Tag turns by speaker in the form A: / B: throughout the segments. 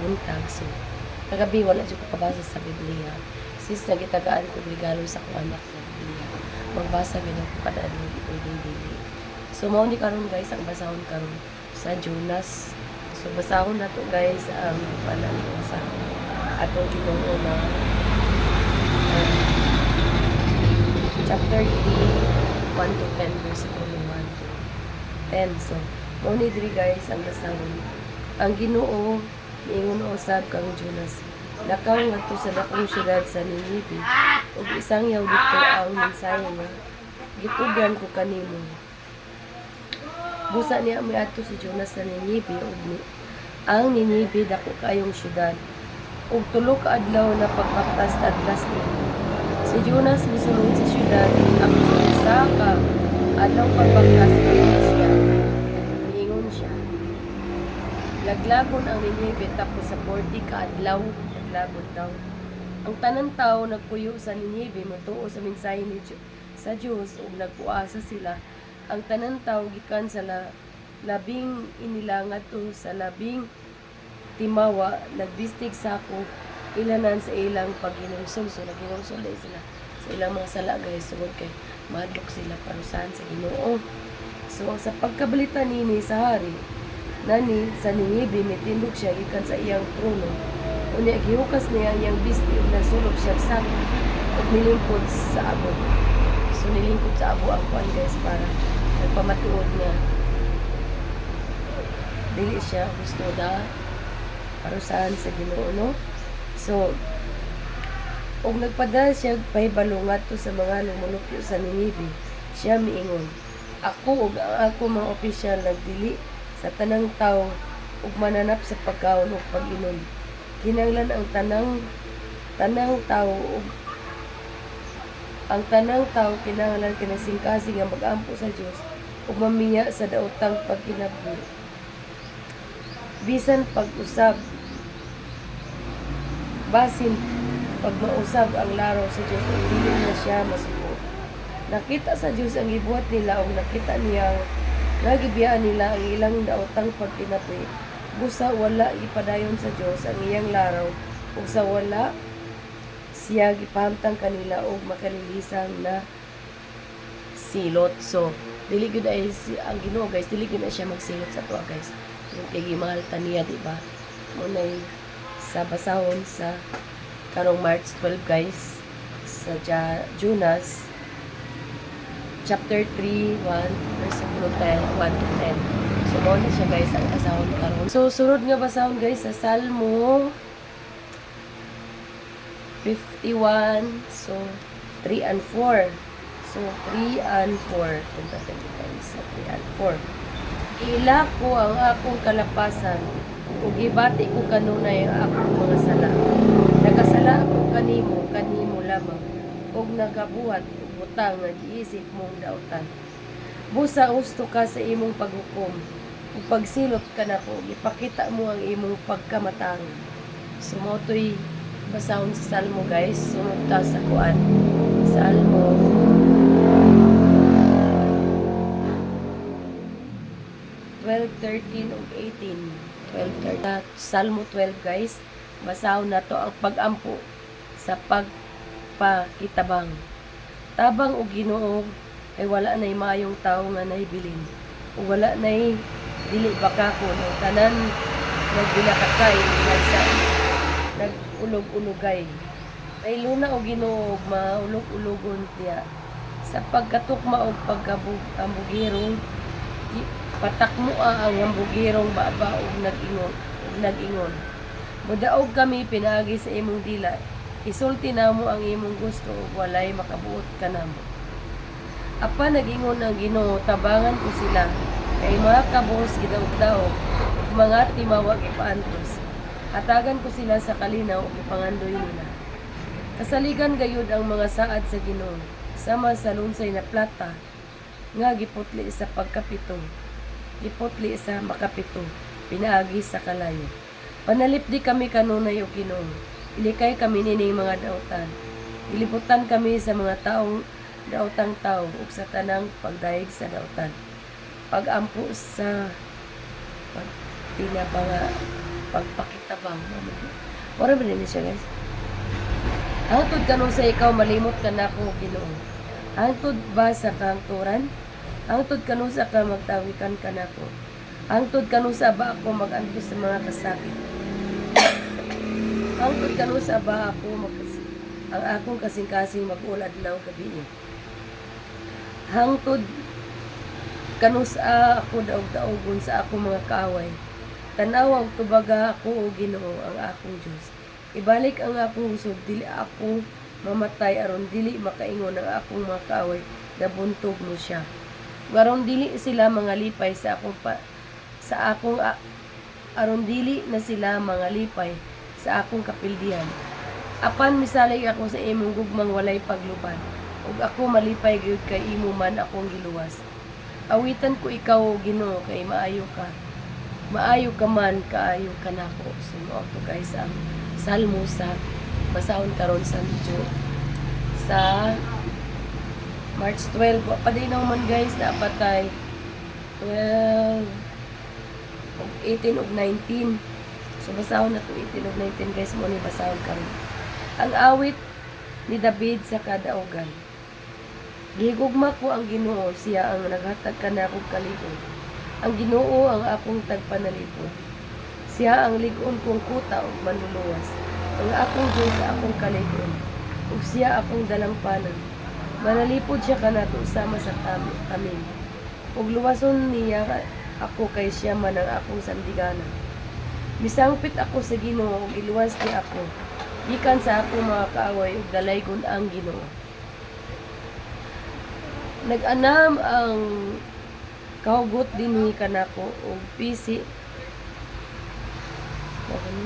A: buntag. So, kagabi wala dyan ko kabasa sa Biblia. Sis, nagitagaan ko regalo sa akong anak sa Biblia. Magbasa gano'n ko kada adlaw pwedeng dili. So, mao ni karon guys, ang basahon karon sa Jonas. So, basahon na to guys ang panan ko sa atong Ginoo na um, chapter 3, 1 to 10, versikulo 1 to 10. So, mo ni diri guys ang basahon. Ang Ginoo niingon usab kang Jonas. Lakaw ngadto sa dakong syudad sa Ninive ug isang yaw dito ang mensahe nga gitugan ko kanimo. Busa niya may adto si Jonas sa Ninive ug ang Ninive dako kayong syudad ug tulo ka adlaw na pagbaktas adlas nimo. Si Jonas misulod sa syudad ang sa usa ka adlaw pagbaktas adlas siya. Miingon siya. Laglagon ang Ninive tapos sa 40 ka adlaw laglagon daw. Ang tanan tao nagpuyo sa Ninive matuo sa mensahe ni Diyo- sa Dios ug nagpuasa sila. Ang tanan tao gikan sa la, labing inilangat to sa labing timawa nagbistig sa ako ilanan sa ilang pagginulsol so naginulsol dahil sila sa ilang mga sala guys sugod kay madlok sila parusahan sa Ginoo so sa pagkabalita nini sa hari nani sa Ninibe mitindog siya gikan sa iyang trono. Unya gihukas niya ang iyang bisti ug nasulop siya sa ug nilingkod sa abo. So nilingkod sa abo ang kwan guys para nagpamatuod niya. Dili siya gusto da parusahan sa Ginoo no? So og nagpadala siya pahibalungat to sa mga lumulupyo sa Ninive siya miingon ako ug ako mga opisyal nagdili sa tanang tao ug mananap sa pagkaon ug pag-inom. Kinahanglan ang tanang tanang tao ug ang tanang tao kinahanglan kinasingkasing nga mag-ampo sa Dios ug mamiya sa daotang pagkinabuhi bisan pag-usab basin pag mausab ang laraw sa Diyos ug dili na siya masuko. Nakita sa Diyos ang gibuhat nila ug nakita niya nagibiyaan nila ang ilang daotang pagkinabuhi busa wala ipadayon sa Diyos ang iyang laraw. Ug sa wala siya gipahamtang kanila og makalilisang na silot so dili gyud ay ang Ginoo guys dili na siya magsilot sa tuwa guys. Yung kay gimahal ta niya di ba? Mo sa basahon sa karong March 12 guys sa ja, Jonas chapter 3 1 versículo 10 1 to 10 so mo na siya guys ang basahon karon so sunod nga basahon guys sa Salmo 51 so 3 and 4 so 3 and 4 punta tayo guys sa 3 and 4 Ila ko ang akong kalapasan, ug gibati ko kanunay ang akong mga sala. Nagasala ako kanimo, kanimo lamang, ug nagabuhat butang nga giisip mong dautan. Busa gusto ka sa imong paghukom, ug pagsilot ka nako, ipakita mo ang imong pagkamatang. Sumotoy basahon sa Salmo guys, sunod ta sa kuan. Salmo 12, 13, ug 18. 12, 13. Salmo 12, guys. Basahon na to ang pagampo sa pagpakitabang. Tabang o ginoo ay wala nay maayong tao nga nahibilin. O wala nay dili baka ko ng tanan nagbilakakay sa nagulog-ulugay. Ay luna o ginoo ug maulog-ulogon tiya sa pagkatukma o pagkabugirong patakmo ang hambugirong baba ug nag-ingon ug nag-ingon mudaog kami pinagi sa imong dila isulti namo ang imong gusto ug walay makabuot kanamo apa nag-ingon ang Ginoo tabangan ko sila kay mga kabos gidaog-daog mga timawag ipaantos hatagan ko sila sa kalinaw ug ipangandoy nila kasaligan gayud ang mga saad sa Ginoo sama sa lunsay na plata nga giputli sa pagkapito giputli sa makapito, pinaagi sa kalayo. Panalipdi kami kanunay o Ginoo. Ilikay kami nining mga dautan. Ilibutan kami sa mga taong daotang tao ug sa tanang pagdayeg sa dautan. Pagampo sa pag tinabanga pagpakita tabang. Wala ba din siya guys? Hangtod ka nung sa ikaw, malimot ka na ako, ginoo. Hangtod ba sa kahangturan? Hangtod ka nung sa ka, magtawikan ka na ako. Hangtod ka nung sa ba ako, mag-antos sa mga kasakit. Hangtod ka nung sa ba ako, magkas ang akong kasing-kasing mag-ulad lang gabi. Hangtod kanus sa ako daog-daogon sa akong mga kaaway. Tanaw ang tubaga ako o Ginoo ang akong Dios. Ibalik ang akong usod dili ako mamatay aron dili makaingon ang akong mga kaaway na buntog mo siya. Garon dili sila mga lipay sa akong pa, sa akong a- aron dili na sila mga lipay sa akong kapildihan. Apan misalig ako sa imong gugmang walay pagluban. Ug ako malipay gyud kay imo man akong giluwas. Awitan ko ikaw Ginoo kay maayo ka. Maayo ka man kaayo ka nako. So mao to guys ang salmo sa basahon karon sa medyo sa March 12 wa pa din man guys napatay 12 ug 18 ug 19 so basahon na to 18 ug 19 guys mo ni basahon karon ang awit ni David sa kadaugan Gihigugma ko ang Ginoo siya ang naghatag kanako kaligod. Ang Ginoo ang akong tagpanalipod. Siya ang ligon kong kuta ug manluluwas. Ang akong Diyos sa akong kaligod. Ug siya akong dalampanan. Manalipod siya kanato sama sa kami. Amin. Ug luwason niya ako kay siya man ang akong sandiganan. Misangpit ako sa Ginoo ug iluwas niya ako. Gikan sa akong mga kaaway ug dalaygon ang Ginoo. Nag-anam ang kahugot dinhi kanako og pisi. Ano?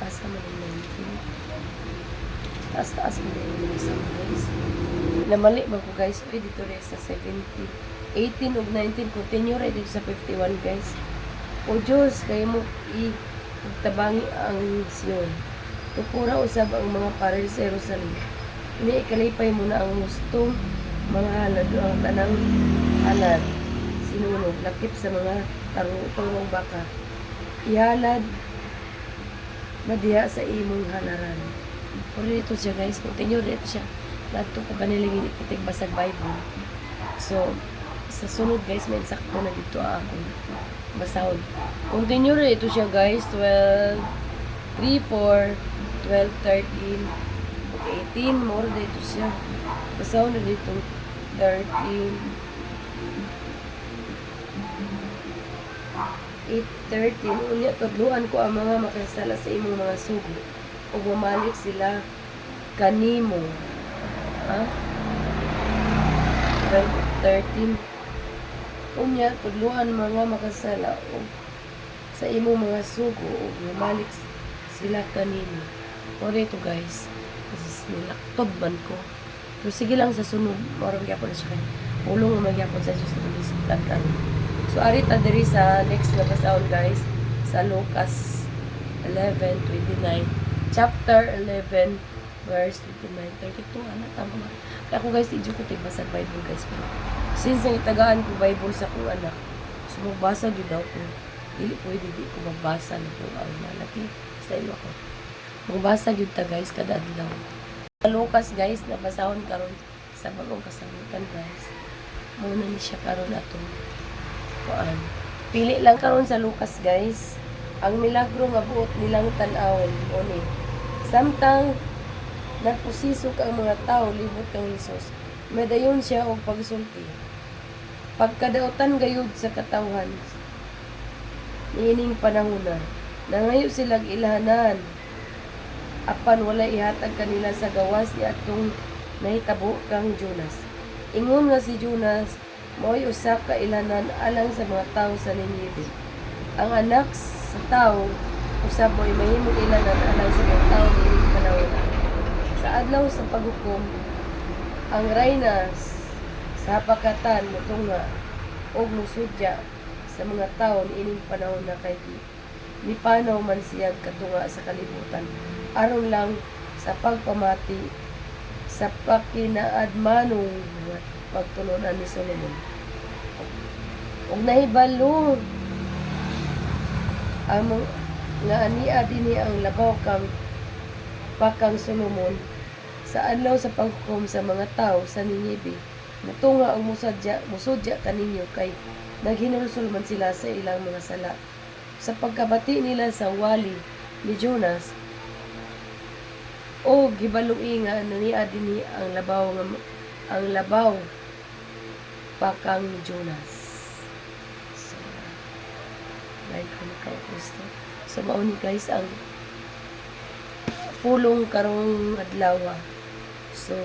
A: Asa man ang 19? Taas taas mo na yung isang guys. Namali ba ko guys? Uy, dito rin sa 70. 18 ug 19. Continue rin dito sa 51 guys. O Diyos, kayo mo i tabangi ang Sion. Tukura usab ang mga paral sa Jerusalem. Ini ikalipay mo na ang gustong mga halad o ang tanang halad. Sinunog, lakip sa mga tarupang baka. Ihalad na diha sa imong halaran. Pero dito siya guys, continue dito siya. Lato ko kanilang ikitig basag Bible. So, sa sunod guys, may sakto na dito ako. Basahon. Continue rin ito siya guys, 12, 3, 4, 12, 13, 18, more dito siya. Basahon na dito, 13, 8.13 unya tudluan ko ang mga makasala sa imong mga sugo. Ug mamalik sila kanimo. Ha? 13 unya tudluan mga makasala ug sa imong mga sugo ug mamalik sila kanimo. O dito guys kasi nilaktob man ko pero sige lang sa sunod marang gyapon na siya kay ulong naman gyapon sa Diyos na bisitatan So, ari ta diri sa next na basahon guys, sa Lucas 11:29, chapter 11, verse 29, 32, ano, tama ba? Kaya ako guys, idyo ko tigbasag Bible guys. Pero, since ang itagaan ko Bible sa kong anak, so magbasa yun daw ko. Dili pwede, di ko magbasa na po ang malaki sa ilo ko. Magbasa yun ta guys, kada adlaw. Sa Lucas guys, nabasahon karon sa bagong kasagutan guys. Muna ni siya karon ato kuan. Pili lang karon sa Lucas guys. Ang milagro nga buot nilang tan-awon oni. Samtang nagpusiso ang mga tao libot kang Hesus. Medayon siya og pagsulti. Pagkadautan gayud sa katawhan. Niining panahon na. Nangayo silang ilhanan. Apan wala ihatag kanila sa gawas ni atong nahitabo kang Jonas. Ingon nga si Jonas, Mo'y usa ka ilanan alang sa mga tao sa Ninive. Ang anak sa tao, usab mo'y mahimong ilanan alang sa mga tao ni panahon. Sa adlaw sa paghukom, ang reyna sa hapakatan motunga og musudya sa mga tao ining panahon na kay ni panaw man siya katunga sa kalibutan aron lang sa pagpamati sa pakinaadmanong pagtulunan ni Solomon. Ug nahibalo ang nga ania dinhi ang labaw kang pakang Solomon sa adlaw sa paghukom sa mga tao sa Ninibe mutunga ang musadya musudya kaninyo kay naghinulsol man sila sa ilang mga sala sa pagkabati nila sa wali ni Jonas o gibalui nga nania dinhi ang labaw nga ang labaw pakang Jonas. So like ko ikaw so mauni guys ang pulong karong adlaw so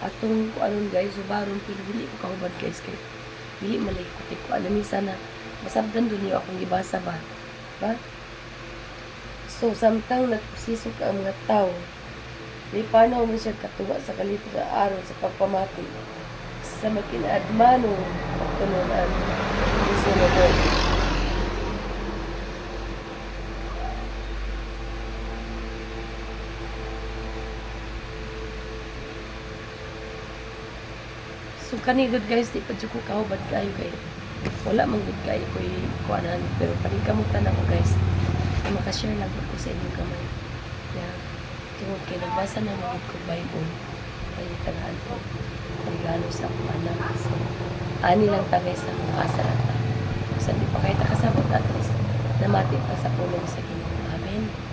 A: atong kuanon guys so baron pero dili ko kahubad guys kay dili malay ko ko alam sana masabdan dun niyo akong gibasa ba ba so samtang nagpusisok ang mga tao may panaw man siya katuwa sa kalito sa aron sa pagpamati sa makinaadmanong pagtununan ni Solomon. So kani good guys, di pa dyan ko kahubad kayo kay wala man good kayo ko kuanan pero paningkamutan ako guys. Makashare lang ko sa inyong kamay yeah. tungod kay nagbasa na mga ko Bible. Ay tagaan ko. Regalo sa anak. So ani lang tagay sa akong kasarata sa di pa kayo takasabot at least namati pa sa pulong sa Ginoo. Amen